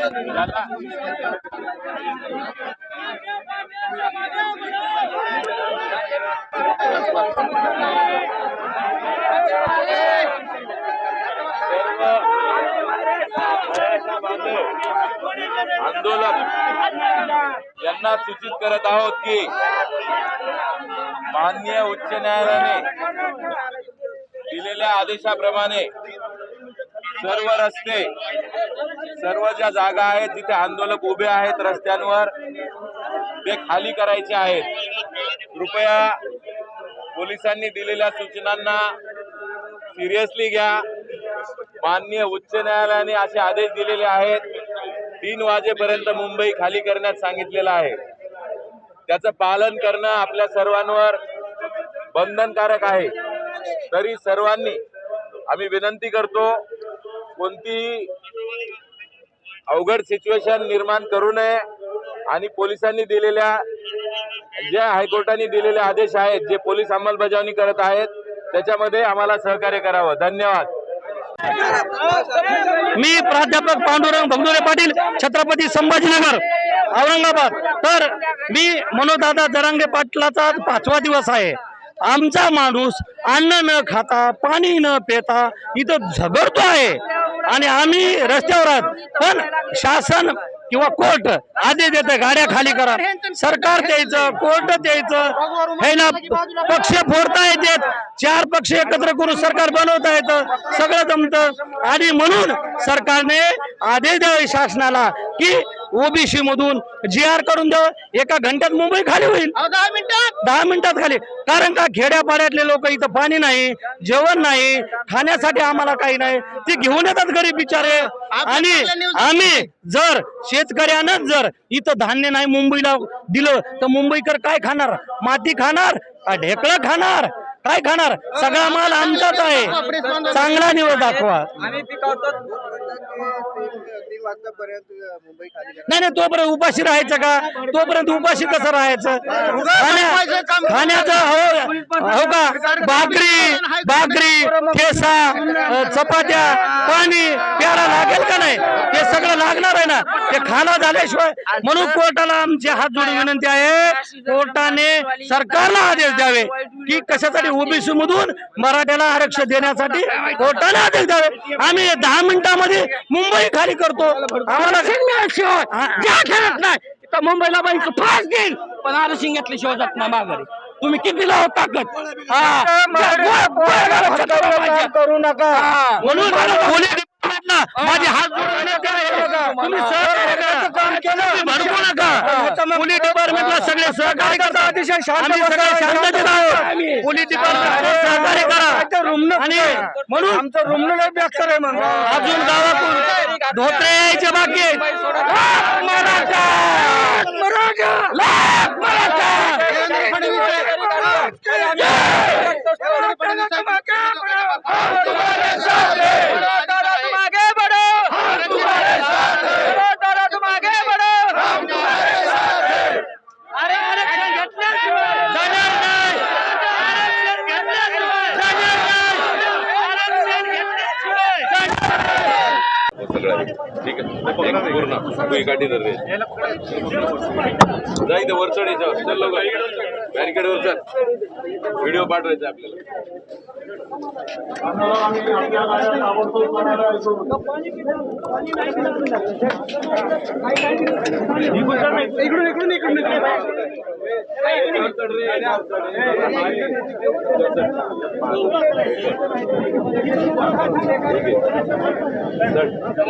सांगितलं आंदोलक यांना सूचित करत आहोत की माननीय उच्च न्यायालयाने दिलेल्या आदेशाप्रमाणे सर्व रस्ते सर्व ज्या जागा आहेत जिथे आंदोलक उभे आहेत रस्त्यांवर ते खाली करायचे आहेत. कृपया पोलिसांनी दिलेल्या सूचनांना सिरियसली घ्या. माननीय उच्च न्यायालयाने असे आदेश दिलेले आहेत. तीन वाजेपर्यंत मुंबई खाली करण्यात सांगितलेलं आहे. त्याचं पालन करणं आपल्या सर्वांवर बंधनकारक आहे. तरी सर्वांनी आम्ही विनंती करतो कोणतीही अवघड सिच्युएशन निर्माण करू नये आणि पोलिसांनी दिलेल्या ज्या हायकोर्टाने दिलेले आदेश आहेत जे पोलीस अंमलबजावणी करत आहेत त्याच्यामध्ये आम्हाला सहकार्य करावं. धन्यवाद. मी प्राध्यापक पांडुरंग भगदुरे पाटील छत्रपती संभाजीनगर औरंगाबाद. तर मी मनोदादा जरांगे पाटलाचा पाचवा दिवस आहे. आमचा माणूस अन्न न खाता पाणी न पिता इथं झगडतो आहे. आणि आम्ही रस्त्यावर आहोत. पण शासन किंवा कोर्ट आदेश देत गाड्या खाली करा. सरकार द्यायचं कोर्ट द्यायचं. हे पक्ष फोडता येतात. चार पक्ष एकत्र करून सरकार बनवता येतं. सगळं जमतं. आणि म्हणून सरकारने आदेश द्यावे शासनाला की ओबीसी मधून जी आर करून द्यावं एका घंट्यात मुंबई खाली होईल. दहा मिनिटात? दहा मिनिटात खाली. कारण का खेड्यापाड्यातले लोक इथं पाणी नाही जेवण नाही खाण्यासाठी आम्हाला काही नाही. ते घेऊन येतात गरीब बिचारे. आणि आम्ही जर शेतकऱ्यानं जर इथं धान्य नाही मुंबईला दिलं तर मुंबईकर काय खाणार? माती खाणार? ढेकळं खाणार? काय खाणार? सगळा माल आमचाच आहे. चांगला निवड दाखवा. नाही नाही तोपर्यंत उपाशी राहायचं का? तोपर्यंत उपाशी कसं राहायचं? खाण्या- खाण्याचं हो हो का? भाकरी भाकरी ठेसा चपात्या पाणी प्यारा लागेल का नाही? ते सगळं लागणार आहे ना. ते खाणं झाल्याशिवाय म्हणून कोर्टाला आमची हात जोडून विनंती आहे. कोर्टाने सरकारला आदेश द्यावे की कशासाठी ओबीसी मधून मराठ्याला आरक्षण देण्यासाठी कोर्टाने आदेश द्यावे आम्ही दहा मिनिटामध्ये मुंबई खाली करतो. आम्हाला खेळत नाही. तर मुंबईला बाई फास देईल पण आरक्षण घेतल्याशिवाय जात नाही माघारी. तुम्ही किती लावत ताकद? हा. गो- गोळ्या घालत करू नका. म्हणून पोलीस डिपार्टमेंटला माझे हात जोडून विनंती आहे. तुम्ही सहकार्य करा. तुम्ही भडकू नका पोलीस डिपार्टमेंटला सगळे सहकार्य करतात अतिशय आम्ही सगळे शांततेत आहोत पोलीस डिपार्टमेंट सहकार्य करा आणि म्हणून आमचं रुमन आहे मग अजून गावातून धोत्रे यायचे बाकी आहेत. लाख मराठा! मराठा! नाही. ठीक आहे. पूर्ण. तू गाठी धर रे. जा वर चढ याच्यावर चल लवकर. बॅरिकेड वर चल. व्हिडिओ पाठवायचा आपल्याला. एका